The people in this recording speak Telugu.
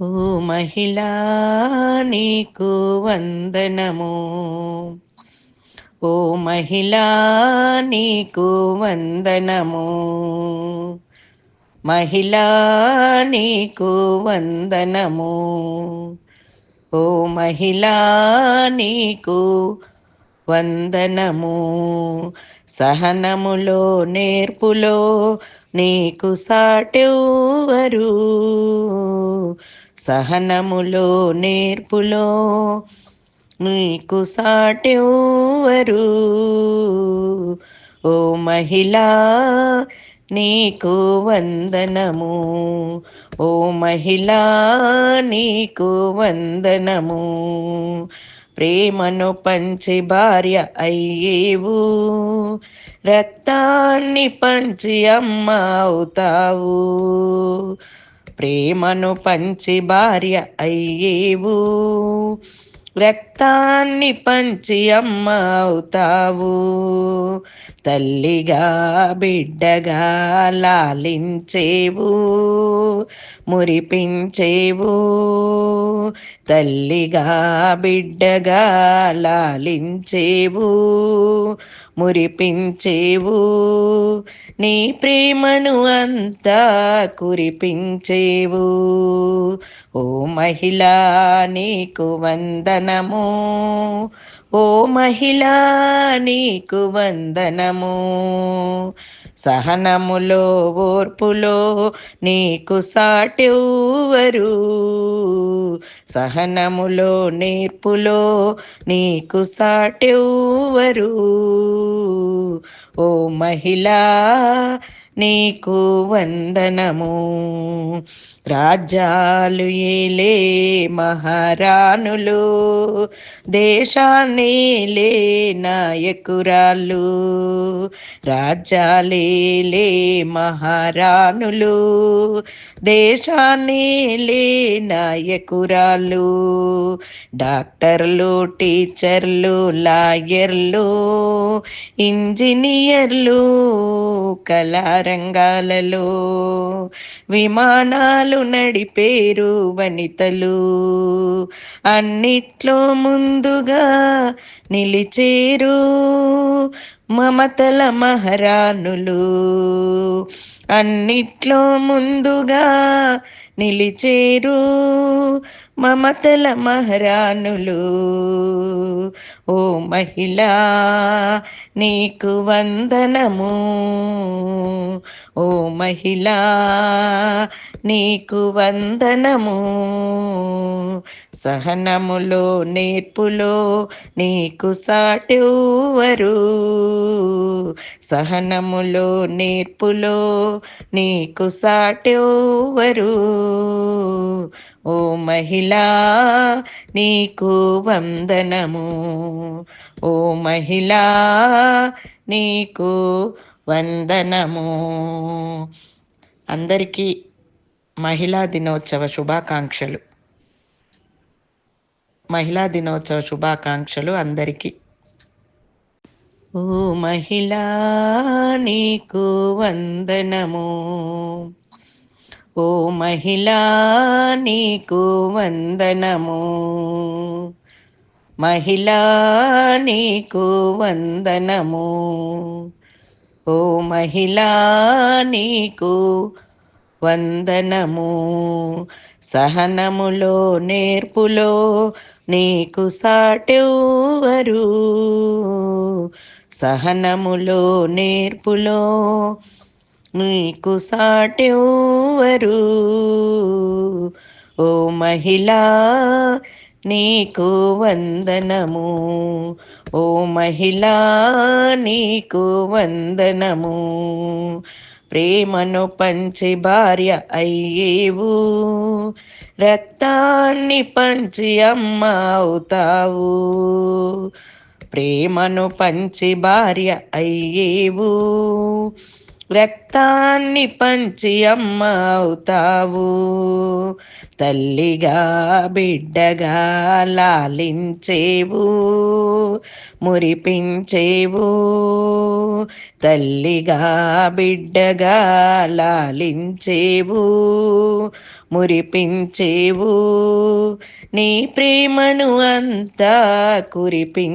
ఓ మహిళా నీకు వందనము. ఓ మహిళా నీకు వందనము. మహిళా నీకు వందనము. ఓ మహిళా నీకు వందనము. సహనములో నేర్పులో నీకు సాటెవరు సహనములో నేర్పులో నీకు సాటెవరు ఓ మహిళా నీకు వందనము. ఓ మహిళా నీకు వందనము. ప్రేమను పంచి భార్య అయ్యేవు. రక్తాన్ని పంచి అమ్మ అవుతావు. ప్రేమను పంచి భార్య అయ్యేవు. రక్తాన్ని పంచి అమ్మ అవుతావు. తల్లిగా బిడ్డగా లాలించేవు మురిపించేవు. తల్లిగా బిడ్డగా లాలించేవు మురిపించేవు. నీ ప్రేమను అంతా కురిపించేవు. ఓ మహిళా నీకు వందనము. ఓ మహిళా నీకు వందనము. సహనములో ఓర్పులో నీకు సాటెవరు సహనములో నేర్పులో నీకు సాటెవరు ఓ మహిళా నీకు వందనము. రాజ్యాలు ఏలే మహారాణులు దేశాన్నేలే నాయకురాలు. రాజ్యాలేలే మహారాణులు దేశాన్నేలే నాయకురాలు. డాక్టర్లు టీచర్లు లాయర్లు ఇంజనీర్లు రంగాలలో విమానాలు నడిపేరు వనితలు. అన్నిట్లో ముందుగా నిలిచేరు. మమతల మహరానులు అన్నిట్లో ముందుగా నిలిచేరు మమతల మహరానులు ఓ మహిళా నీకు వందనము. ఓ మహిళా నీకు వందనము. సహనములో నేర్పులో నీకు సాటెవరు సహనములో నేర్పులో నీకు సాటెవరు ఓ మహిళా నీకు వందనము. ఓ మహిళా నీకు వందనము. అందరికీ మహిళా దినోత్సవ శుభాకాంక్షలు. మహిళా దినోత్సవ శుభాకాంక్షలు అందరికీ. ఓ మహిళా నీకు వందనము. ఓ మహిళా నీకు వందనము. మహిళా నీకు వందనము. ఓ మహిళా నీకు వందనము. సహనములో నేర్పులో నీకు సాటెవరు సహనములో నేర్పులో నీకు సాటెవరు ఓ మహిళా నీకు వందనము. ఓ మహిళా నీకు వందనము. ప్రేమను పంచి భార్య అయ్యేవు. రక్తాన్ని పంచి అమ్మ అవుతావు. ప్రేమను పంచి భార్య అయ్యేవు. రక్తాన్ని పంచి అమ్మ అవుతావు. తల్లిగా బిడ్డగా లాలించేవు మురిపించేవు. తల్లిగా బిడ్డగా లాలించేవు మురిపించేవు. నీ ప్రేమను అంతా కురిపిం